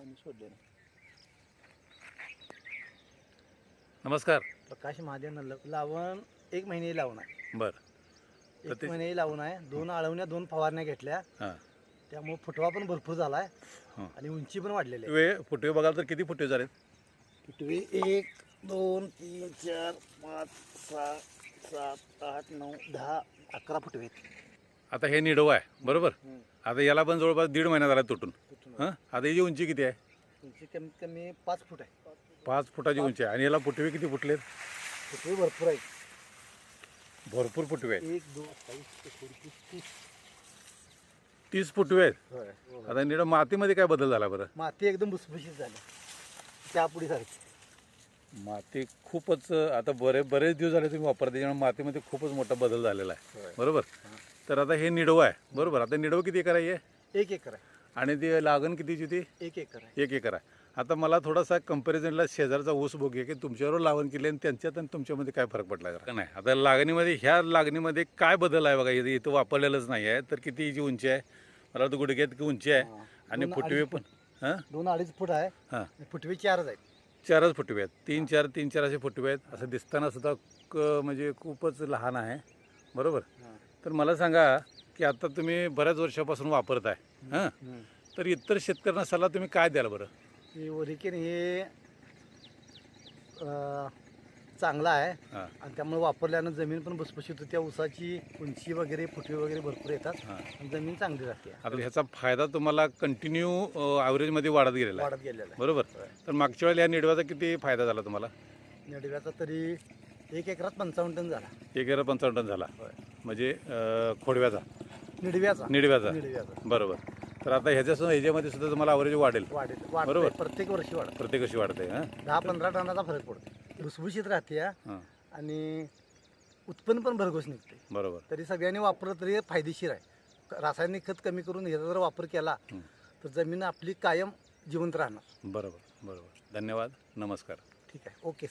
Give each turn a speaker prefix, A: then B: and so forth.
A: पाणी सोडलेलं.
B: नमस्कार.
A: प्रकाश महादेव नल्ल लावण एक महिने लावून आहे
B: बर. तर
A: एक
B: ते-
A: महिने लावून आहे दोन आळवण्या दोन फवारण्या घेतल्या.
B: हां.
A: त्यामुळे फुटवा पण भरपूर झालाय.
B: हां.
A: आणि उंची पण वाढलेली आहे.
B: वे फुटवे बघाल तर किती फुटवे झालेत?
A: फुटवे एक दोन तीन चार पाच सहा सात आठ नऊ दहा अकरा फुटवे आहेत.
B: आता हे निडवं आहे. बरोबर. आता याला पण जवळपास दीड महिना झाला तुटून? हां? आता याची उंची किती आहे?
A: उंची कमीत कमी पाच फूट आहे.
B: पाच फुटाची उंची आहे. आणि याला फुटवे किती फुटलेत?
A: फुटवे भरपूर आहेत.
B: भरपूर फुटवे आहेत.
A: एक दोन बावीस, एकोणतीस, तीस.
B: तीस फुटवे आहेत?
A: होय.
B: आता निड मातीमध्ये काय बदल झाला बरं?
A: माती एकदम भुसभुशीत झाली. त्यापुढे सारखी.
B: माती खूपच आता बरे बरेच दिवस झाले तुम्ही वापरता त्याच्यामुळे मातीमध्ये खूपच मोठा बदल झालेला आहे. बरोबर? तर आता हे निडवं आहे. बरोबर? आता निडवं किती एकर आहे?
A: एक एकर आहे.
B: आणि ती लागण कितीची ती
A: एक एकर आहे.
B: एक एकर आहे. आता मला थोडासा कंपॅरिझनला शेजारचा ऊस बघूया की तुमच्यावर लावण केली आणि त्यांच्यात आणि तुमच्यामध्ये काय फरक पडला का नाही? आता लागणीमध्ये ह्या लागणीमध्ये काय बदल आहे बघा? इथं इथं वापरलेलंच नाही आहे. तर किती हिची उंची आहे? मला वाटतं गुडघ्यात की उंची आहे?
A: हां.
B: आणि
A: दोन
B: फुटवे
A: अडीच
B: पण हां?
A: दोन अडीच फूट आहे.
B: हां.
A: फुटवे चारच आहेत.
B: चारच फुटवे आहेत. तीन चार तीन चार असे फुटवे आहेत. असं दिसताना सुद्धा क म्हणजे खूपच लहान आहे. बरोबर? तर मला सांगा की आता तुम्ही बऱ्याच वर्षापासून वापरताय हां? तर इतर शेतकऱ्यांना सल्ला तुम्ही काय द्याल बरं?
A: हे ओरिकेन हे अं, चांगलं आहे
B: हां.
A: आणि त्यामुळे वापरल्यानं जमीन पण भुसभुशीत होते. त्या ऊसाची उंची वगैरे फुटवे वगैरे भरपूर येतात
B: हां.
A: आणि जमीन चांगली राहते.
B: आता ह्याचा फायदा तुम्हाला कंटिन्यू ॲव्हरेजमध्ये वाढत गेलेला आहे.
A: वाढत गेलेला
B: बरोबर? तर मागच्या वेळेला या निडव्याचा किती फायदा झाला तुम्हाला?
A: निडव्याचा तरी एक एकरात पंचावन्न टन झाला.
B: एक हजार पंचावन्न टन झाला. म्हणजे अं, खोडव्याचा.
A: निडव्याचा.
B: निडव्याचा.
A: निडव्याचा.
B: बरोबर. तर आता ह्याच्यासुद्धा ह्याच्यामध्ये सुद्धा तुम्हाला ॲव्हरेज वाढेल.
A: वाढेल.
B: बरोबर.
A: वाढत प्रत्येक वर्षी वाढत
B: प्रत्येक वर्षी वाढते हां?
A: दहा पंधरा टनाचा फरक पडतो भुसभुशीत राहते. हां. आणि उत्पन्न पण भरघोस निघते
B: बरोबर.
A: तरी सगळ्यांनी वापरलं तरी हे फायदेशीर आहे. रासायनिक खत कमी करून ह्याचा जर वापर केला. तर जमीन आपली कायम जिवंत राहणार.
B: बरोबर बरोबर. धन्यवाद. नमस्कार.
A: ठीक आहे. Okay sir.